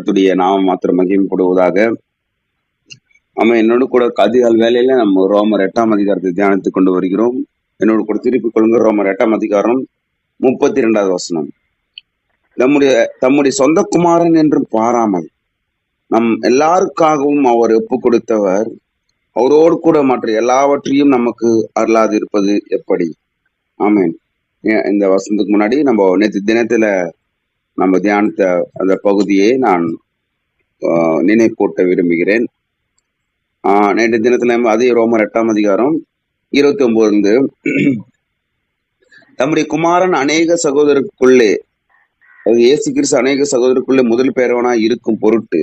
கத்துடைய நாமம் மாத்திரம் மகிமைப்படுவதாக. ஆமா என்னோட கூட அதிகால் வேலையில நம்ம ரோமர் எட்டாம் அதிகாரத்தை தியானித்துக் கொண்டு வருகிறோம். என்னோட கூட திருப்பி கொள்ளுங்க ரோமர் எட்டாம் அதிகாரம் முப்பத்தி இரண்டாவது வசனம். நம்முடைய தம்முடைய சொந்த குமாரன் என்று பாராமல் நம் எல்லாருக்காகவும் அவர் ஒப்பு கொடுத்தவர். அவரோடு கூட மற்ற எல்லாவற்றையும் நமக்கு அருளாது இருப்பது எப்படி? ஆமேன். இந்த வசனத்துக்கு முன்னாடி நம்ம நேற்று தினத்துல நம்ம தியானித்த அந்த பகுதியை நான் நினைவு கூட்ட விரும்புகிறேன். ஆஹ், நேற்று தினத்துல அதே ரோமர் எட்டாம் அதிகாரம் இருபத்தி ஒன்பது இருந்து தம்முடைய குமாரன் அநேக சகோதரருக்குள்ளே அது இயேசு கிறிஸ்து அநேக சகோதரருக்குள்ளே முதல் பேரவனாய் இருக்கும் பொருட்டு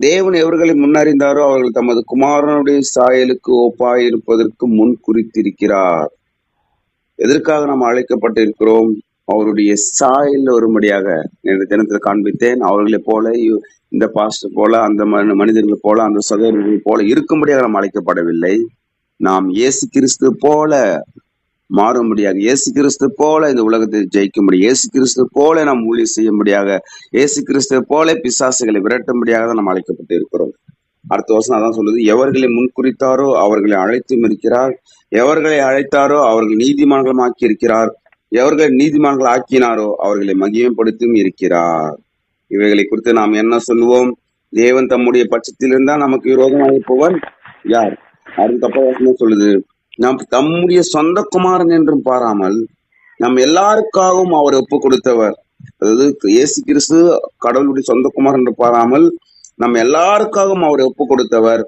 தேவன் எவர்களை முன்னறிந்தாரோ அவர்கள் தமது குமாரனுடைய சாயலுக்கு ஒப்பாயிருப்பதற்கு முன் குறித்திருக்கிறார். எதற்காக நாம் அழைக்கப்பட்டிருக்கிறோம்? அவருடைய சாயல் வரும்படியாக நேற்று தினத்தில் காண்பித்தேன். அவர்களைப் போல இந்த பாஸ்டர் போல அந்த மனி- மனிதர்களைப் போல அந்த சகோதரர்களைப் போல இருக்கும்படியாக நாம் அழைக்கப்படவில்லை. நாம் இயேசு கிறிஸ்து போல மாறும்படியாக இயேசு கிறிஸ்து போல இந்த உலகத்தை ஜெயிக்க முடியும் இயேசு கிறிஸ்து போல நாம் ஊழியம் செய்யும்படியாக இயேசு கிறிஸ்து போல பிசாசுகளை விரட்டும்படியாக தான் நாம் அழைக்கப்பட்டு இருக்கிறோம் அடுத்த வருஷம் அதான் சொல்லுது எவர்களை முன்குறித்தாரோ அவர்களை அழைத்தும் இருக்கிறார் எவர்களை அழைத்தாரோ அவர்கள் நீதிமன்றமாக்கி ஆக்கி இருக்கிறார். எவர்கள் நீதிமான்கள் ஆக்கினாரோ அவர்களை மகிமைப்படுத்தியும் இருக்கிறார். இவைகளை குறித்து நாம் என்ன சொல்லுவோம்? தேவன் தம்முடைய பட்சத்தில் இருந்தா நமக்கு விரோதமாக இருப்பவன் யார்? அதுக்கப்புறம் வசனம் சொல்லுது? நாம் தம்முடைய சொந்த குமாரன் என்றும் பாராமல் நம் எல்லாருக்காகவும் அவர் ஒப்பு கொடுத்தவர். அதாவது இயேசு கிறிஸ்து கடவுளுடைய சொந்த குமாரன் என்று பாராமல் நம் எல்லாருக்காகவும் அவர் ஒப்பு கொடுத்தவர்.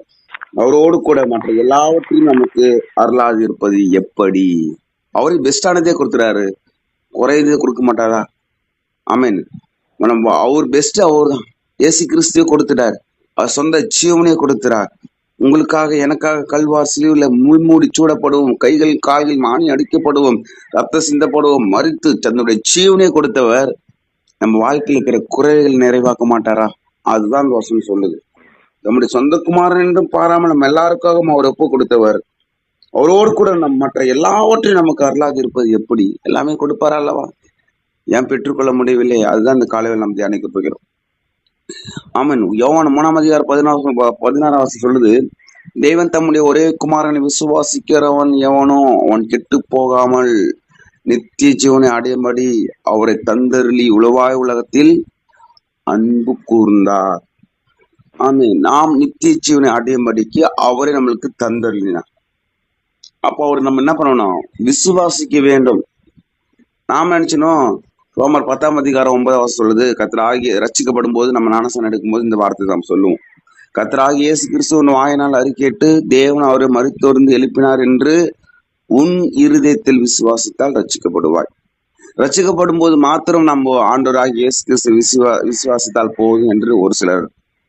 அவரோடு கூட மற்ற எல்லாவற்றையும் நமக்கு அருளாது இருப்பது எப்படி? அவரே பெஸ்டானதே கொடுத்துறாரு. குறையதே கொடுக்க மாட்டாரா? ஆமீன் நம்ம அவர் பெஸ்ட் அவர் தான் ஏசு கிறிஸ்துவே கொடுத்துட்டார். அவர் சொந்த ஜீவனே கொடுத்துறார். உங்களுக்காக எனக்காக கல்வார் சிலுவில முள்மூடி சூடப்படுவோம். கைகள் கால்கள் மானி அடிக்கப்படுவோம். ரத்த சிந்தப்படுவோம். மறித்து தன்னுடைய ஜீவனே கொடுத்தவர் நம்ம வாழ்க்கையில் இருக்கிற குறைகள் நிறைவாக்க மாட்டாரா? அதுதான் அந்த வசனம் சொல்லுது. நம்முடைய சொந்த குமாரன் என்றும் பாராமல் நம்ம எல்லாருக்காகவும் அவர் ஒப்பு கொடுத்தவர். அவரோடு கூட நம் மற்ற எல்லாவற்றையும் நமக்கு அருளாக இருப்பது எப்படி? எல்லாமே கொடுப்பாரா அல்லவா? ஏன் பெற்றுக்கொள்ள முடியவில்லை? அதுதான் இந்த காலையில் நாம் தியானிக்க போகிறோம். ஆமன். யோவான் மூணாம் அதிகாரம் பதினாறு பதினாறாம் வாசி சொல்லுது தெய்வன் தம்முடைய ஒரே குமாரனை விசுவாசிக்கிறவன் எவனோ அவன் கெட்டு போகாமல் நித்திய ஜீவனை அடையும்படி அவரை தந்தருளி உளவாய் உலகத்தில் அன்பு கூர்ந்தார். ஆமே நாம் நித்திய ஜீவனை அடையும்படிக்கு அவரை நம்மளுக்கு தந்தருளினார். அப்போ அவர் நம்ம என்ன பண்ணணும்? விசுவாசிக்க வேண்டும். நாம் நினைச்சனோம் ரோமர் பத்தாம் அதிகாரம் ஒன்பதாம் வசனம் சொல்லுது கத்தராகி ரச்சிக்கப்படும் போது நம்ம நானசன் எடுக்கும்போது இந்த வார்த்தை நாம் சொல்லுவோம். கத்தராகி இயேசு கிறிஸ்துவன் வாயினால் அறிக்கையிட்டு தேவன் அவரை மறுத்தோர்ந்து எழுப்பினார் என்று உன் இருதயத்தில் விசுவாசித்தால் ரச்சிக்கப்படுவாய் ரச்சிக்கப்படும் போது மாத்திரம் நம்ம ஆண்டோராகி இயேசு கிறிஸ்து விசுவா விசுவாசித்தால் போதும் என்று ஒரு சிலர்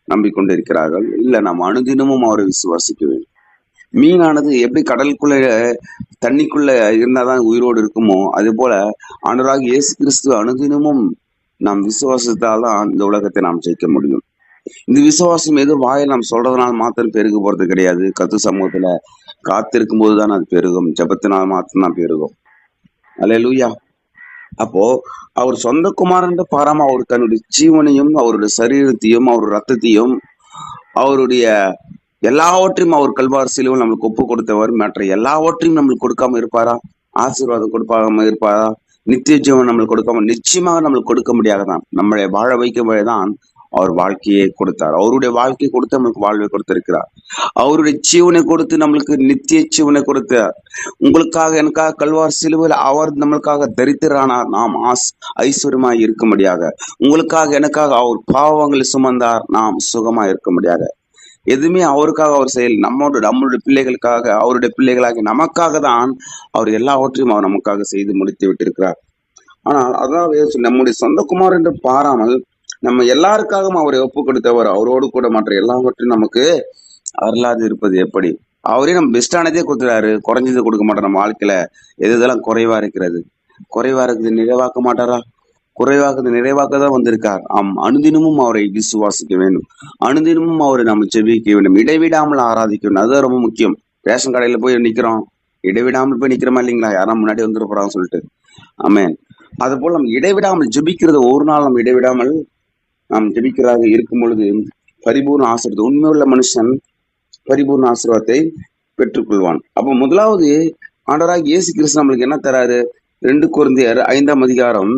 நம்பிக்கொண்டிருக்கிறார்கள். இல்லை நாம் அனுதினமும் அவரை விசுவாசிக்க வேண்டும். மீனானது எப்படி கடலுக்குள்ள தண்ணிக்குள்ள இருந்தாதான் உயிரோடு இருக்குமோ அது போல ஆண்டராக இயேசு கிறிஸ்து அனுதினமும் நாம் விசுவாசத்தால் தான் இந்த உலகத்தை நாம் ஜெயிக்க முடியும். இந்த விசுவாசம் ஏதோ வாயில் நாம் சொல்றதுனால மாத்திரம் பெருக போறது கிடையாது. கத்து சமூகத்துல காத்திருக்கும் போதுதான் அது பெருகும். ஜபத்தினால் மாத்திரம் தான் பெருகும். அல்லேலூயா. அப்போ அவர் சொந்த குமாரன்ற பாராம அவர் தன்னுடைய ஜீவனையும் அவருடைய சரீரத்தையும் அவர் ரத்தத்தையும் அவருடைய எல்லாவற்றையும் அவர் கல்வார் சிலுவில் நம்மளுக்கு ஒப்பு கொடுத்தவர். மற்ற எல்லாவற்றையும் நம்மளுக்கு கொடுக்காம இருப்பாரா? ஆசீர்வாதம் கொடுக்காம இருப்பாரா? நித்திய ஜீவன் நம்மளுக்கு கொடுக்காம நிச்சயமாக நம்மளுக்கு கொடுக்க முடியாததான். நம்மளை வாழ வைக்க தான் அவர் வாழ்க்கையை கொடுத்தார். அவருடைய வாழ்க்கையை கொடுத்து நம்மளுக்கு வாழ்வை கொடுத்திருக்கிறார். அவருடைய ஜீவனை கொடுத்து நம்மளுக்கு நித்திய ஜீவனை கொடுத்தார். உங்களுக்காக எனக்காக கல்வார் சிலுவையில் அவர் நம்மளுக்காக தரித்திரானார் நாம் ஆஸ் ஐஸ்வர்யமாய் இருக்க முடியாத. உங்களுக்காக எனக்காக அவர் பாவங்களை சுமந்தார். நாம் சுகமாய் இருக்க முடியாது. எதுவுமே அவருக்காக அவர் செயல் நம்மோட நம்மளுடைய பிள்ளைகளுக்காக அவருடைய பிள்ளைகளாக நமக்காக தான் அவர் எல்லாவற்றையும் அவர் நமக்காக செய்து முடித்து விட்டிருக்கிறார். ஆனால் அதாவது நம்முடைய சொந்த குமார் என்று பாராமல் நம்ம எல்லாருக்காகவும் அவரை ஒப்பு கொடுத்தவர் அவரோடு கூட மற்ற எல்லாவற்றையும் நமக்கு அருளாது இருப்பது எப்படி? அவரே நம்ம பெஸ்டானதே கொடுத்துறாரு. குறைஞ்சது கொடுக்க மாட்டார் நம்ம வாழ்க்கையில. எது இதெல்லாம் குறைவா இருக்கிறது? குறைவா இருக்குது நிறைவாக்க மாட்டாரா? குறைவாக நிறைவாக்க தான் வந்திருக்கார். ஆம் அனுதினமும் அவரை விசுவாசிக்க வேண்டும். அனுதினமும் அவரை நம்ம ஜெபிக்க வேண்டும். இடைவிடாமல் ஆராதிக்க வேண்டும். அதுதான் ரொம்ப முக்கியம். ரேஷன் கடையில போய் நிக்கிறோம். இடைவிடாமல் போய் நிக்கிறோமா இல்லைங்களா? யாரா முன்னாடி வந்துட போறாங்க சொல்லிட்டு. ஆமென். அது போல் நம்ம இடைவிடாமல் ஜெபிக்கிறது ஒரு நாள் நம்ம இடைவிடாமல் நாம் ஜெபிக்கிறதாக இருக்கும் பொழுது பரிபூர்ண ஆசிரியத்தை உண்மையுள்ள மனுஷன் பரிபூர்ண ஆசீர்வாதத்தை பெற்றுக்கொள்வான். அப்போ முதலாவது ஆண்டவராக இயேசு கிறிஸ்து நம்மளுக்கு என்ன தராரு? ரெண்டு குழந்தையர் ஐந்தாம் அதிகாரம்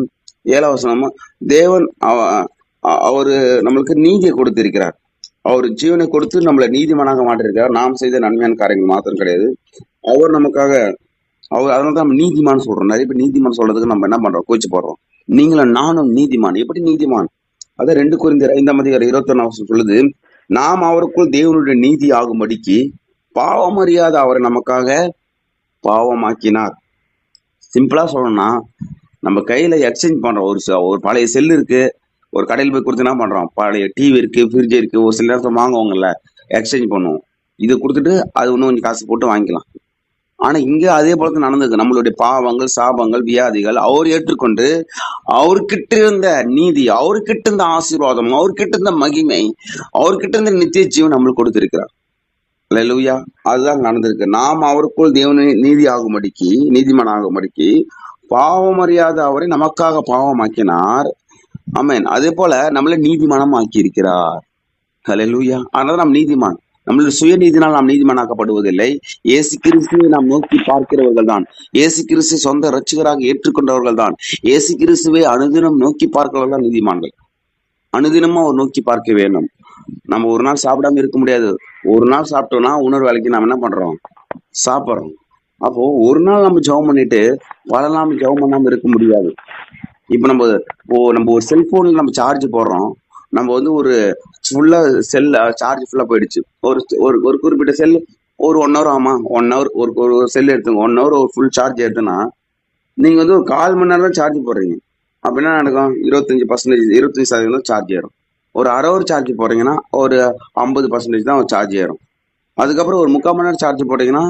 ஏழாம் தேவன் அவ- அவரு நம்மளுக்கு நீதியை கொடுத்திருக்கிறார். அவர் ஜீவனை கொடுத்து நம்மளை நீதிமானாக மாற்றிருக்கிறார். நாம் செய்த நன்மையான காரியங்கள் மாத்திரம் கிடையாது. அவர் நமக்காக அவர் அதனால தான் நம்ம நீதிமான் சொல்றோம். நிறைய பேர் நீதிமான் சொல்றதுக்கு நம்ம என்ன பண்றோம்? கோச்சு போடுறோம். நீங்களும் நானும் நீதிமான். எப்படி நீதிமான்? அதான் ரெண்டு குறிந்த ஐந்தாம் அதிகாரம் இருபத்தொன்னு சொல்லுது நாம் அவருக்குள் தேவனுடைய நீதி ஆகும்படிக்கு பாவம் அறியாத அவரை நமக்காக பாவமாக்கினார். சிம்பிளா சொல்லணும்னா நம்ம கையில எக்ஸ்சேஞ்ச் பண்றோம் ஒரு ஒரு பழைய செல் இருக்கு. ஒரு கடையில் போய் கொடுத்து என்ன பண்றோம்? பழைய டிவி இருக்கு ஃப்ரிட்ஜ் இருக்கு. ஒரு சில நேரத்தில் வாங்குவாங்கல்ல எக்ஸ்சேஞ்ச் பண்ணுவோம். இது கொடுத்துட்டு அது இன்னும் கொஞ்சம் காசு போட்டு வாங்கிக்கலாம். ஆனா இங்க அதே போல தான் நடந்திருக்கு. நம்மளுடைய பாவங்கள் சாபங்கள் வியாதிகள் அவர் ஏற்றுக்கொண்டு அவர்கிட்ட இருந்த நீதி அவர்கிட்ட இருந்த ஆசீர்வாதம் அவர்கிட்ட இருந்த மகிமை அவர்கிட்ட இருந்த நித்திய ஜீவன் நம்மளுக்கு கொடுத்துருக்கிறார். லூயா அதுதான் நடந்திருக்கு. நாம் அவருக்குள் தேவனை நீதி ஆகும்படிக்கு நீதிமன் ஆகும்படிக்கு பாவம் அறியாத அவரை நமக்காக பாவமாக்கினார். ஆமென். அதே போல நம்மளை நீதிமானம் ஆக்கி இருக்கிறார் லூயா அதனால நாம் நீதிமான். நம்மளுடைய சுயநீதினால் நாம் நீதிமானாக்கப்படுவதில்லை. இயேசு கிறிஸ்துவை நாம் நோக்கி பார்க்கிறவர்கள் தான் இயேசு கிறிஸ்து சொந்த ரட்சகராக ஏற்றுக்கொண்டவர்கள் தான் இயேசு கிறிஸ்துவை அனுதினம் நோக்கி பார்க்கிறவர்கள் தான் நீதிமான்கள். அனுதினமும் அவர் நோக்கி பார்க்க வேண்டும். நம்ம ஒரு நாள் சாப்பிடாம இருக்க முடியாது. ஒரு நாள் சாப்பிட்டோம்னா உணர்வு வேலைக்கு நம்ம என்ன பண்றோம்? சாப்பிட்றோம். அப்போ ஒரு நாள் நம்ம ஜெபம் பண்ணிட்டு பல ஜெபம் பண்ணாம இருக்க முடியாது. இப்போ நம்ம இப்போ நம்ம ஒரு செல்போன்ல நம்ம சார்ஜ் போடுறோம். நம்ம வந்து ஒரு ஃபுல்லா செல் சார்ஜ் ஃபுல்லா போயிடுச்சு. ஒரு ஒரு ஒரு குறிப்பிட்ட செல் ஒரு ஒன் ஹவர் ஆமா ஒன் ஹவர் ஒரு ஒரு செல் எடுத்துங்க ஒன் ஹவர் ஒரு ஃபுல் சார்ஜ் எடுத்துனா நீங்க வந்து ஒரு கால் மணி நேரம் தான் சார்ஜ் போடுறீங்க. அப்படின்னா நடக்கும்? இருபத்தஞ்சு பர்சன்டேஜ் இருபத்தஞ்சு சதவீதம் சார்ஜ் ஏறும். ஒரு அரை ஹவர் சார்ஜ் போடுறீங்கன்னா ஒரு ஐம்பது பர்சன்டேஜ் தான் சார்ஜ் ஏறும். அதுக்கப்புறம் ஒரு முக்கால் மணி நேரம் சார்ஜ் போட்டீங்கன்னா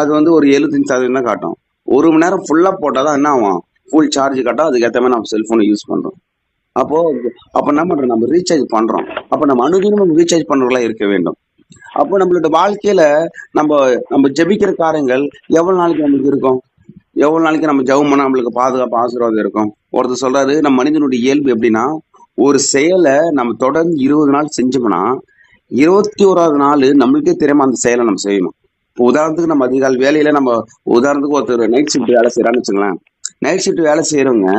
அது வந்து ஒரு எழுபத்தஞ்சு சதவீதம் தான் காட்டும். ஒரு மணி நேரம் ஃபுல்லாக போட்டால் தான் என்ன ஆகும்? ஃபுல் சார்ஜ் காட்டும் அதுக்கேற்ற மாதிரி நம்ம செல்ஃபோனை யூஸ் பண்ணுறோம் அப்போது அப்போ என்ன பண்ணுறோம் நம்ம ரீசார்ஜ் பண்ணுறோம் அப்போ நம்ம அனுதினமும் ரீசார்ஜ் பண்ணுறதுலாம் இருக்க வேண்டும். அப்போ நம்மளோட வாழ்க்கையில நம்ம நம்ம ஜெபிக்கிற காரியங்கள் எவ்வளவு நாளைக்கு நம்மளுக்கு இருக்கும்? எவ்வளவு நாளைக்கு நம்ம ஜெபம் நம்மளுக்கு பாதுகாப்பு ஆசீர்வாதம் இருக்கும்? ஒருத்தர் சொல்றாரு நம்ம மனிதனுடைய இயல்பு எப்படின்னா ஒரு செயலை நம்ம தொடர்ந்து இருபது நாள் செஞ்சோம்னா இருபத்தி ஓராவது நாள் நம்மளுக்கே தெரியாம அந்த செயலை நம்ம செய்யணும். இப்போ உதாரணத்துக்கு நம்ம அதிகால வேலையில நம்ம உதாரணத்துக்கு ஒருத்தர் நைட் ஷிஃப்ட் வேலை செய்யறான்னு வச்சுங்களேன் நைட் ஷிஃப்ட் வேலை செய்யறவங்க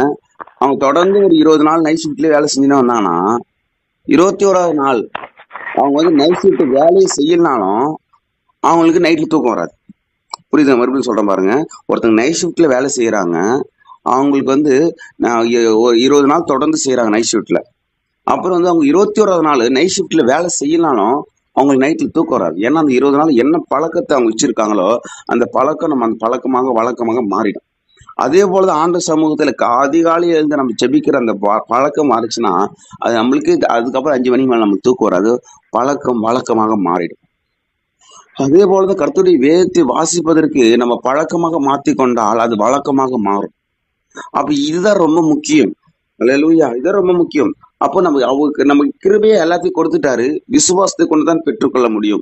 அவங்க தொடர்ந்து ஒரு இருபது நாள் நைட் ஷிஃப்ட்ல வேலை செஞ்சுன்னு வந்தாங்கன்னா இருபத்தி ஓராவது நாள் அவங்க வந்து நைட் ஷிஃப்ட் வேலையை செய்யலனாலும் அவங்களுக்கு நைட்ல தூக்கம் வராது. புரியுது? மறுபடியும் சொல்றேன் பாருங்க. ஒருத்தங்க நைட் ஷிஃப்ட்ல வேலை செய்யறாங்க அவங்களுக்கு வந்து நான் இ- ஒரு இருபது நாள் தொடர்ந்து செய்யறாங்க நைட் ஷிஃப்ட்ல அப்புறம் வந்து அவங்க இருபத்தி ஓராவது நாள் நைட் ஷிஃப்ட்ல வேலை செய்யலனாலும் அவங்களுக்கு நைட்டில் தூக்கம் வராது. ஏன்னா அந்த இருபது நாள் என்ன பழக்கத்தை அவங்க வச்சிருக்காங்களோ அந்த பழக்கம் நம்ம அந்த பழக்கமாக வழக்கமாக மாறிடும். அதே போலதான் ஆண்ட சமூகத்தில் அதிகாலையில் எழுந்து நம்ம ஜெபிக்கிற அந்த ப- பழக்கம் மாறிச்சுன்னா அது நம்மளுக்கு அதுக்கப்புறம் அஞ்சு மணிக்கு மேலே நம்ம தூக்கம் வராது. பழக்கம் வழக்கமாக மாறிடும். அதே போல தான் கர்த்தருடைய வேதத்தை வாசிப்பதற்கு நம்ம பழக்கமாக மாற்றி கொண்டால் அது வழக்கமாக மாறும். அப்ப இதுதான் ரொம்ப முக்கியம். அல்லேலூயா இதுதான் ரொம்ப முக்கியம். அப்போ நம்ம அவருக்கு நமக்கு கிருபையை எல்லாத்தையும் கொடுத்துட்டாரு. விசுவாசத்தை கொண்டு தான் பெற்றுக்கொள்ள முடியும்.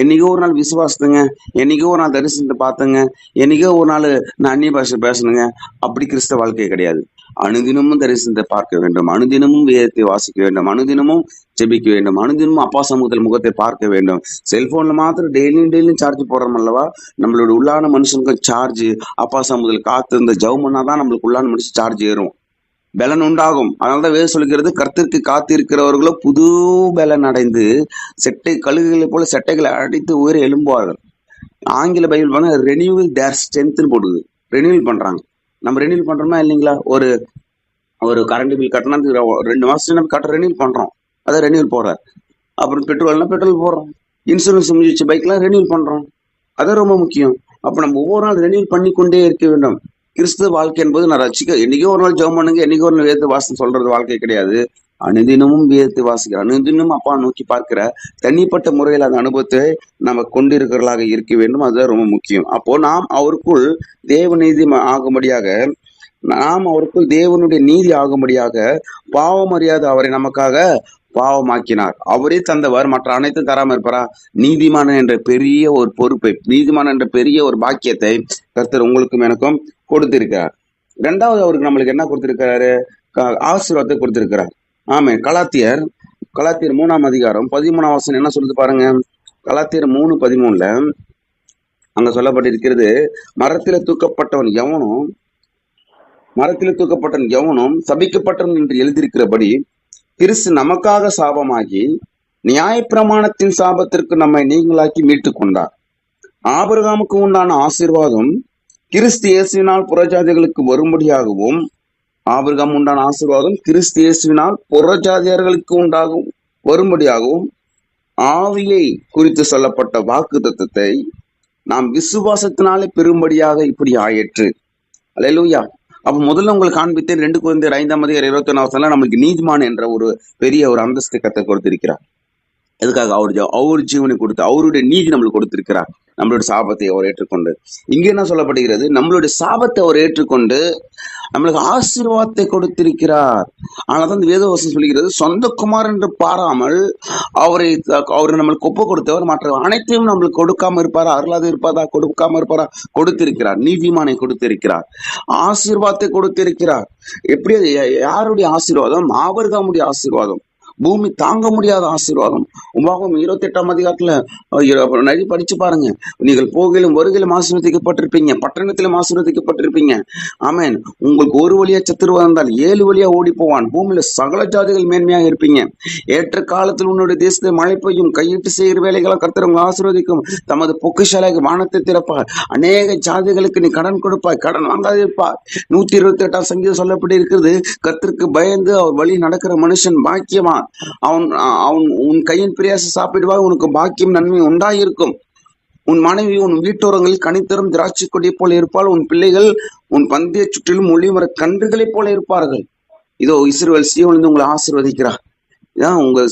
என்னைக்கோ ஒரு நாள் விசுவாசத்துங்க. என்னைக்கோ ஒரு நாள் தரிசனத்தை பார்த்துங்க. என்னைக்கோ ஒரு நாள் நான் அந்நிய பாஷை பேசணுங்க. அப்படி கிறிஸ்தவ வாழ்க்கை கிடையாது. அனுதினமும் தரிசனத்தை பார்க்க வேண்டும். அனுதினமும் வேதத்தை வாசிக்க வேண்டும். அனுதினமும் ஜெபிக்க வேண்டும். அனுதினமும் அப்பா சமூகத்தில் முகத்தை பார்க்க வேண்டும். செல்போன்ல மாத்திரம் டெய்லியும் டெய்லியும் சார்ஜ் போடுறோம் அல்லவா? நம்மளோட உள்ளான மனுஷனுக்கும் சார்ஜ் அப்பா சமூகத்தில் காத்து இந்த ஜவு தான் நம்மளுக்கு உள்ளான மனுஷன் சார்ஜ் ஏறும். பலன் உண்டாகும். அதனாலதான் வேறு சொல்கிறது கர்த்திற்கு காத்திருக்கிறவர்களோ புது பலன் அடைந்து செட்டை கழுகுகளை போல செட்டைகளை அடித்து உயிரை எழும்புவார்கள். ஆங்கில பைபிள் பண்ண ரெனியூவல் தேர் ஸ்ட்ரென்த்னு போடுது. ரெனியூவல் பண்றாங்க. நம்ம ரெனியூவல் பண்றோமா இல்லைங்களா? ஒரு ஒரு கரண்ட் பில் கட்டினா ரெண்டு மாசத்துக்கு நம்ம கட்ட ரெனியூல் பண்றோம். அதை ரெனியூல் போடுறார். அப்புறம் பெட்ரோல்னா பெட்ரோல் போடுறோம். இன்சூரன்ஸ் முடிச்சு பைக்லாம் ரெனியூல் பண்றோம். அது ரொம்ப முக்கியம். அப்ப நம்ம ஒவ்வொரு நாள் ரெனியூல் பண்ணி கொண்டே இருக்க வேண்டும். கிறிஸ்துவ வாழ்க்கை என்பது நான் ரசிக்க என்னைக்கோ ஒரு நாள் ஜெபம் பண்ணுங்க என்னைக்கோ ஒரு நாள் வேதத்தை வாசம் சொல்றது வாழ்க்கை கிடையாது. அனுதினமும் வேதத்தை வாசிக்கிற அனுதினமும் அப்பா நோக்கி பார்க்கிற தனிப்பட்ட முறையில் அந்த அனுபவத்தை நம்ம கொண்டிருக்கிறவர்களாக இருக்க வேண்டும். அதுதான் ரொம்ப முக்கியம். அப்போ நாம் அவருக்குள் தேவ நீதி ஆகும்படியாக நாம் அவருக்குள் தேவனுடைய நீதி ஆகும்படியாக பாவம் அறியாத அவரை நமக்காக பாவமாக்கினார். அவரே தந்தவர் மற்ற அனைத்தும் தராம இருப்பாரா? நீதிமான் என்ற பெரிய ஒரு பொறுப்பை நீதிமான் என்ற பெரிய ஒரு பாக்கியத்தை கர்த்தர் உங்களுக்கும் எனக்கும் கொடுத்திருக்கிறார். இரண்டாவது அவருக்கு நம்மளுக்கு என்ன கொடுத்திருக்கிறாரு? க- ஆசீர்வாதத்தை கொடுத்திருக்கிறார். ஆமே கலாத்தியர் கலாத்தியர் மூணாம் அதிகாரம் பதிமூணாம் வசனம் என்ன சொல்லுது பாருங்க? கலாத்தியர் மூணு பதிமூணுல அங்க சொல்லப்பட்டிருக்கிறது மரத்தில தூக்கப்பட்டவன் எவனும் மரத்தில தூக்கப்பட்டவன் எவனும் சபிக்கப்பட்டவன் என்று எழுதியிருக்கிறபடி கிறிஸ்து நமக்காக சாபமாகி நியாயப்பிரமாணத்தின் சாபத்திற்கு நம்மை நீங்களாக்கி மீட்டுக் கொண்டார் ஆபிரகாமுக்கு உண்டான ஆசீர்வாதம் கிறிஸ்து இயேசுவினால் புறஜாதிகளுக்கு வரும்படியாகவும் ஆபிரகாம் உண்டான ஆசீர்வாதம் கிறிஸ்து இயேசுவினால் புறஜாதியர்களுக்கு உண்டாகும் வரும்படியாகவும் ஆவியை குறித்து சொல்லப்பட்ட வாக்கு தத்துவத்தை நாம் விசுவாசத்தினாலே பெரும்படியாக இப்படி ஆயிற்று. அலையலூயா அப்ப முதல்ல உங்களுக்கு காண்பித்தேன் ரெண்டு குழந்தையர் ஐந்தாம் அதிகாரம் இருபத்தி ஒன்னாவது நம்மளுக்கு நீதிமான் என்ற ஒரு பெரிய ஒரு அந்தஸ்து கத்தை கொடுத்திருக்கிறார். எதுக்காக அவர் அவர் ஜீவனை கொடுத்து அவருடைய நீதி நம்மளுக்கு கொடுத்திருக்கிறார். நம்மளுடைய சாபத்தை அவர் ஏற்றுக்கொண்டு. இங்க என்ன சொல்லப்படுகிறது? நம்மளுடைய சாபத்தை அவர் ஏற்றுக்கொண்டு நம்மளுக்கு ஆசீர்வாதத்தை கொடுத்திருக்கிறார். ஆனால்தான் இந்த வேதவசம் சொல்லுகிறது சொந்த குமார் என்று பாராமல் அவரை அவரை நம்மளுக்கு ஒப்பு கொடுத்தவர் மற்ற அனைத்தையும் நம்மளுக்கு கொடுக்காம இருப்பாரா? அருளாது இருப்பாரா? கொடுக்காம இருப்பாரா? கொடுத்திருக்கிறார். நீதிமானை கொடுத்திருக்கிறார். ஆசீர்வாதத்தை கொடுத்திருக்கிறார். எப்படி யாருடைய ஆசீர்வாதம்? ஆபர்காமுடைய ஆசீர்வாதம். பூமி தாங்க முடியாத ஆசீர்வாதம். உபாகம் இருபத்தி எட்டாம் அதிகாரத்துல நிறைய படிச்சு பாருங்க. நீங்கள் போகிலும் வருகிலும் ஆசீர்வதிக்கப்பட்டிருப்பீங்க. பட்டணத்திலும் ஆசீர்வதிக்கப்பட்டிருப்பீங்க. ஆமேன். உங்களுக்கு ஒரு வழியா சத்துருவா இருந்தால் ஏழு வழியா ஓடி போவான். பூமியில சகல ஜாதிகள் மேன்மையாக இருப்பீங்க. ஏற்ற காலத்தில் உன்னுடைய தேசத்தை மழை பெய்யும் கையிட்டு செய்கிற வேலைகளை கர்த்தர் உங்களை ஆசீர்வதிக்கும். தமது பொக்கிஷாலைக்கு வானத்தை திறப்பார். அநேக ஜாதிகளுக்கு நீ கடன் கொடுப்பாய். கடன் வாங்காதிருப்பார் நூத்தி இருபத்தி எட்டாம் சங்கீதம் சொல்லப்பட்டு இருக்கிறது கத்திற்கு பயந்து அவர் வழி நடக்கிற மனுஷன் பாக்கியமா அவன் அவன் உன் கையின் பிரயாசம் சாப்பிடுவாய் உனக்கு பாக்கியம் நன்மை உண்டாயிருக்கும். உன் மனைவி உன் வீட்டோரங்களில் கனித்தரும் திராட்சை கொடியை போல இருப்பாள். உன் பிள்ளைகள் உன் பந்தய சுற்றிலும் ஒளிமர கன்றுகளைப் போல இருப்பார்கள். இதோ இஸ்ரேல் சீவனிருந்து உங்களை ஆசீர்வதிக்கிறார். இதான் உங்க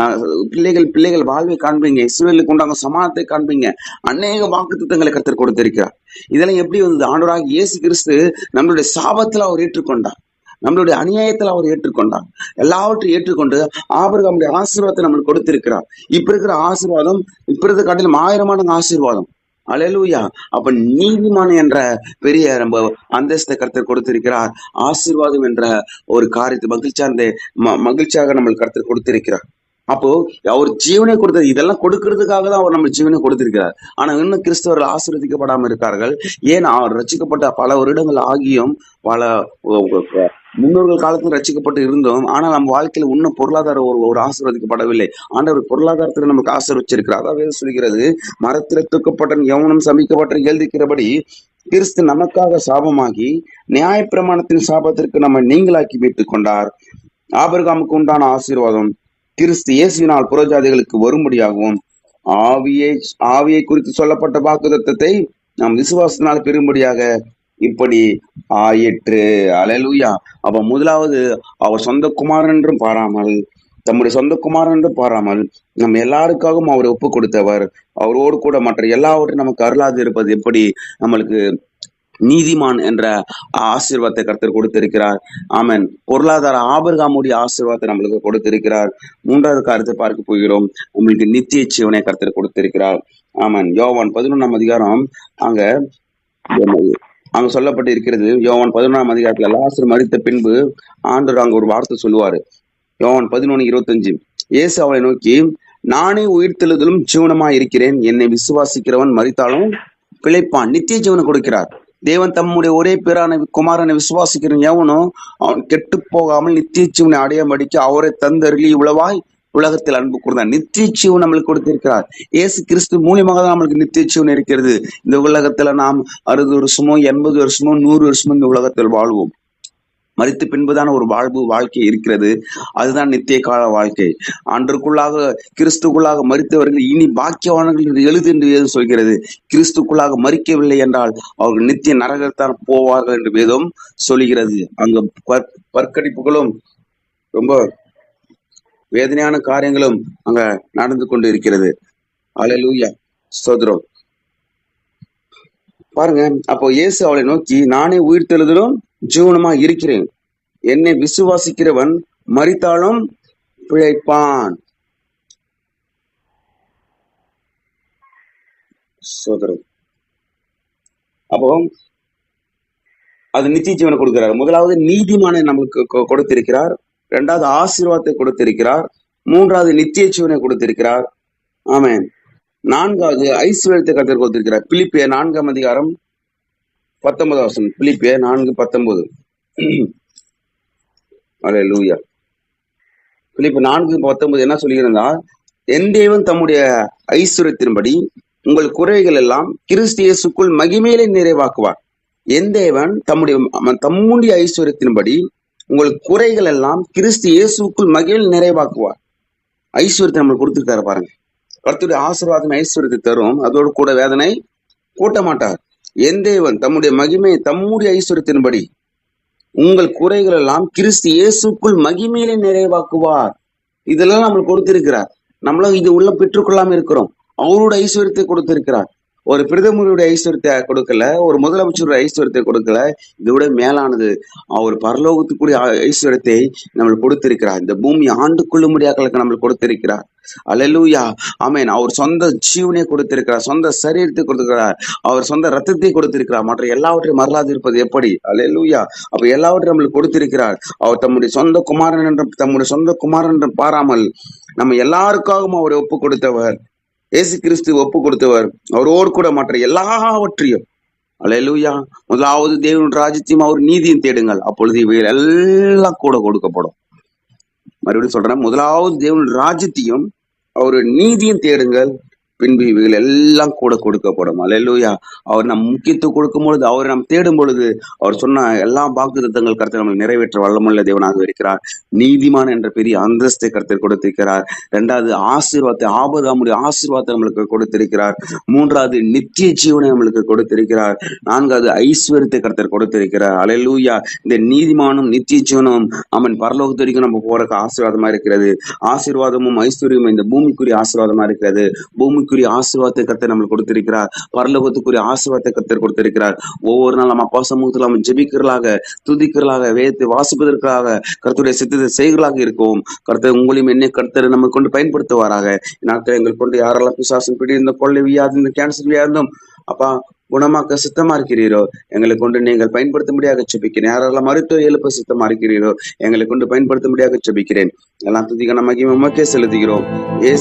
ஆஹ் பிள்ளைகள் பிள்ளைகள் வாழ்வை காண்பீங்க. இஸ்ரேலுக்கு உண்டாங்க சமானத்தை காண்பீங்க. அநேக வாக்குத்தத்தங்களை கத்தர் கொடுத்திருக்கிறார். இதெல்லாம் எப்படி வந்தது? ஆண்டவராக இயேசு கிறிஸ்து நம்மளுடைய சாபத்துல அவர் ஏற்றுக்கொண்டார். நம்மளுடைய அநியாயத்தில் அவர் ஏற்றுக்கொண்டார். எல்லாவற்றையும் ஏற்றுக்கொண்டு ஆபிரகாமுடைய ஆசீர்வாதத்தை நம்மளுக்கு கொடுத்திருக்கிறார். இப்ப இருக்கிற ஆசீர்வாதம் இப்ப இருக்கிற காட்டிலும் ஆயிரமான ஆசீர்வாதம். அலலூயா அப்ப நீதிமான் என்ற பெரிய நம்ம அந்தஸ்தை கருத்தர் கொடுத்திருக்கிறார். ஆசீர்வாதம் என்ற ஒரு காரியத்தை மகிழ்ச்சியார்ந்த ம- மகிழ்ச்சியாக நம்மளுக்கு கருத்தர் கொடுத்திருக்கிறார். அப்போ அவர் ஜீவனை கொடுத்தது இதெல்லாம் கொடுக்கறதுக்காக தான் அவர் நம்ம ஜீவனை கொடுத்திருக்கிறார். ஆனா இன்னும் கிறிஸ்தவர்கள் ஆசீர்வதிக்கப்படாமல் இருக்கார்கள். ஏன் அவர் ரட்சிக்கப்பட்ட பல வருடங்கள் ஆகியும் பல முன்னோர்கள் காலத்தில் ரசிக்கப்பட்டு இருந்தோம். ஆனால் நம்ம வாழ்க்கையில இன்னும் பொருளாதார ஒரு ஒரு ஆசீர்வதிக்கப்படவில்லை. ஆண்டவர் பொருளாதாரத்தில் நமக்கு ஆசீர்வச்சிருக்கிறார். அதாவது சொல்கிறது மரத்தில் தூக்கப்பட்ட எவனும் சபிக்கப்பட்ட எழுதிக்கிறபடி கிறிஸ்து நமக்காக சாபமாகி நியாயப்பிரமாணத்தின் சாபத்திற்கு நம்ம நீங்களாக்கி மீட்டுக் கொண்டார். ஆபர்காமுக்கு உண்டான ஆசீர்வாதம். கிறிஸ்து இயேசுவினால் புறஜாதிகளுக்கு வரும்படியாகவும் ஆவியை ஆவியை குறித்து சொல்லப்பட்ட வாக்குதத்தத்தை நாம் விசுவாசத்தினால் பெறும்படியாக இப்படி ஆயிற்று. அலலுயா அப்ப முதலாவது அவர் சொந்த குமாரன் என்றும் பாராமல் தம்முடைய சொந்த குமாரன் என்றும் பாராமல் நம்ம எல்லாருக்காகவும் அவரை ஒப்பு கொடுத்தவர் அவரோடு கூட மற்ற எல்லாவற்றையும் நமக்கு அருளாது இருப்பது எப்படி? நம்மளுக்கு நீதிமான் என்ற ஆசீர்வாதத்தை கருத்தர் கொடுத்திருக்கிறார். ஆமன். பொருளாதார ஆபர்காமுடைய ஆசீர்வாதத்தை நம்மளுக்கு கொடுத்திருக்கிறார். மூன்றாவது காரியத்தை பார்க்க போகிறோம். உங்களுக்கு நித்திய ஜீவனை கருத்தர் கொடுத்திருக்கிறார். ஆமன். யோவான் பதினொன்றாம் அதிகாரம் அங்க அங்க சொல்லப்பட்டு இருக்கிறது யோவான் பதினொன்றாம் அதிகாரத்துல லாசர் மறித்த பின்பு ஆண்டவர் அங்க ஒரு வார்த்தை சொல்லுவாரு. யோவான் பதினொன்னு இருபத்தஞ்சு. இயேசு அவளை நோக்கி நானே உயிர்த்தெழுதலும் ஜீவனமா இருக்கிறேன் என்னை விசுவாசிக்கிறவன் மறித்தாலும் பிழைப்பான். நித்திய ஜீவனை கொடுக்கிறார். தேவன் தம்முடைய ஒரே பேரான குமாரனை விசுவாசிக்கிற எவனோ அவன் கெட்டு போகாமல் நித்திய ஜீவனை அடையபடிக்கு அவரை தந்தருளி இவ்வளவாய் உலகத்தில் அன்பு கூர்ந்தார் நித்திய ஜீவன் நம்மளுக்கு கொடுத்திருக்கிறார். இயேசு கிறிஸ்து மூலியமாக தான் நம்மளுக்கு நித்திய ஜீவன் இருக்கிறது. இந்த உலகத்துல நாம் அறுபது வருஷமோ எண்பது வருஷமோ நூறு வருஷமோ இந்த உலகத்தில் வாழ்வோம். மறித்து பின்புதான ஒரு வாழ்வு வாழ்க்கை இருக்கிறது. அதுதான் நித்திய கால வாழ்க்கை. அன்றுக்குள்ளாக கிறிஸ்துக்குள்ளாக மறித்தவர்கள் இனி பாக்கியவான்கள் என்று எழுது என்று வேதம் சொல்கிறது. கிறிஸ்துக்குள்ளாக மறிக்கவில்லை என்றால் அவர்கள் நித்திய நரகத்தான் போவார்கள் என்று வேதம் சொல்கிறது. அங்கு பற்கடிப்புகளும் ரொம்ப வேதனையான காரியங்களும் அங்க நடந்து கொண்டு இருக்கிறது அலலூயா சோதரம் பாருங்க அப்போ இயேசு அவளை நோக்கி நானே உயிர்த்தெழுதலும் ஜீவனமா இருக்கிறேன். என்னை விசுவாசிக்கிறவன் மறித்தாலும் பிழைப்பான். சோதரன். அப்போ அது நித்திய ஜீவனை கொடுக்கிறார். முதலாவது நீதிமானை நம்மளுக்கு கொடுத்திருக்கிறார். இரண்டாவது ஆசீர்வாதத்தை கொடுத்திருக்கிறார். மூன்றாவது நித்திய ஜீவனை கொடுத்திருக்கிறார். ஆமேன். நான்காவது ஐஸ்வர்யத்தை கத்தர் கொடுத்திருக்கிறார். பிலிப்பிய நான்காம் அதிகாரம் பத்தொன்பதாம் வசனம். பிலிப்பிய நான்கு பத்தொன்பது. அலே லூயா பிலிப்பு நான்கு பத்தொன்பது என்ன சொல்லியிருந்தா என் தேவன் தம்முடைய ஐஸ்வர்யத்தின்படி உங்கள் குறைகள் எல்லாம் கிறிஸ்து இயேசுக்குள் மகிமையிலே நிறைவாக்குவார். என் தேவன் தம்முடைய தம்முடைய ஐஸ்வர்யத்தின்படி உங்கள் குறைகள் எல்லாம் கிறிஸ்து இயேசுக்குள் மகிழில் நிறைவாக்குவார். ஐஸ்வர்யத்தை நம்மளுக்கு கொடுத்துருக்காரு பாருங்க. கருத்துடைய ஆசீர்வாதம் ஐஸ்வர்யத்தை தரும். அதோடு கூட வேதனை கூட்ட மாட்டார் என் தேவன் தம்முடைய மகிமை தம்முடைய ஐஸ்வரத்தின்படி உங்கள் குறைகள் எல்லாம் கிறிஸ்து இயேசுக்குள் மகிமையிலே நிறைவாக்குவார். இதெல்லாம் நம்மளுக்கு கொடுத்திருக்கிறார். நம்மளும் இது உள்ள பெற்றுக்கொள்ளாம இருக்கிறோம். அவரோட ஐஸ்வர்யத்தை கொடுத்திருக்கிறார். ஒரு பிரதமருடைய ஐஸ்வர்யத்தை கொடுக்கல ஒரு முதலமைச்சருடைய ஐஸ்வர்யத்தை கொடுக்கல இதை விட மேலானது. அவர் பரலோகத்துக்குரிய ஐஸ்வர்யத்தை நம்மளுக்கு கொடுத்திருக்கிறார். இந்த பூமி ஆண்டு கொள்ளும்படியாக்களுக்கு நம்மளுக்கு கொடுத்திருக்கிறார். அலலூயா ஆமென் அவர் சொந்த ஜீவனை கொடுத்திருக்கிறார் சொந்த சரீரத்தை கொடுத்திருக்கிறார் அவர் சொந்த ரத்தத்தை கொடுத்திருக்கிறார். மற்ற எல்லாவற்றையும் மறலாது இருப்பது எப்படி? அலலூயா அப்ப எல்லாவற்றையும் நம்மளுக்கு கொடுத்திருக்கிறார். அவர் தம்முடைய சொந்த குமாரன் என்று தம்முடைய சொந்த குமாரன் என்று பாராமல் நம்ம எல்லாருக்காகவும் அவர் ஒப்பு கொடுத்தவர். இயேசு கிறிஸ்து ஒப்பு கொடுத்தவர் அவரோடு கூட மற்ற எல்லாவற்றையும். அலையலூயா முதலாவது தேவன் ராஜ்யத்தையும் அவர் நீதியும் தேடுங்கள். அப்பொழுது இவைகள் எல்லாம் கூட கொடுக்கப்படும். மறுபடியும் சொல்றேன் முதலாவது தேவன் ராஜ்யத்தையும் அவர் நீதியும் தேடுங்கள். பின்பு இவைகள் எல்லாம் கூட கொடுக்கப்படும். அல்லேலூயா. அவர் நம் முக்கியத்துவம் கொடுக்கும் பொழுது அவர் நாம் தேடும் பொழுது அவர் சொன்ன எல்லா வாக்குத்தத்தங்கள் கருத்தை நம்மளை நிறைவேற்ற வல்லமுள்ள தேவனாக இருக்கிறார். நீதிமான் என்ற பெரிய அந்தஸ்தை கருத்தை கொடுத்திருக்கிறார். இரண்டாவது ஆசீர்வாதத்தை ஆபதாமுடைய ஆசீர்வாதத்தை நம்மளுக்கு கொடுத்திருக்கிறார். மூன்றாவது நித்திய ஜீவனை நம்மளுக்கு கொடுத்திருக்கிறார். நான்காவது ஐஸ்வர்யத்தை கருத்தர் கொடுத்திருக்கிறார். அலையலூயா இந்த நீதிமானும் நித்திய ஜீவனும் அவன் பரலோகத்து வரைக்கும் நம்ம போறதுக்கு ஆசீர்வாதமா இருக்கிறது. ஆசீர்வாதமும் ஐஸ்வர்யமும் இந்த பூமிக்குரிய ஆசீர்வாதமா இருக்கிறது. பூமி பூமிக்குரிய ஆசீர்வாதத்தை கத்தை நம்மளுக்கு கொடுத்திருக்கிறார். பரலோகத்துக்குரிய ஆசீர்வாதத்தை கத்தர் கொடுத்திருக்கிறார். ஒவ்வொரு நாள் நம்ம அப்பா சமூகத்தில் நம்ம ஜெபிக்கிறலாக துதிக்கிறலாக வேதத்தை வாசிப்பதற்காக கருத்துடைய சித்தத்தை செய்கிறலாக இருக்கும் கருத்தை உங்களையும் என்னை கருத்தரை நம்ம கொண்டு பயன்படுத்துவாராக. நாட்கள் எங்கள் கொண்டு யாரெல்லாம் பிசாசம் பிடி இந்த கொள்ளை வியாதி இந்த கேன்சர் வியாதும் அப்பா குணமாக்க சித்தமா இருக்கிறீரோ? எங்களை கொண்டு நீங்கள் பயன்படுத்தும்படியாக செபிக்கிறேன் யாரெல்லாம் மருத்துவ எழுப்ப சித்தமா இருக்கிறீரோ? எங்களை கொண்டு பயன்படுத்தும்படியாக செபிக்கிறேன் எல்லாம் துதிக்கான மகிமை உமக்கே செலுத்துகிறோம். ஏ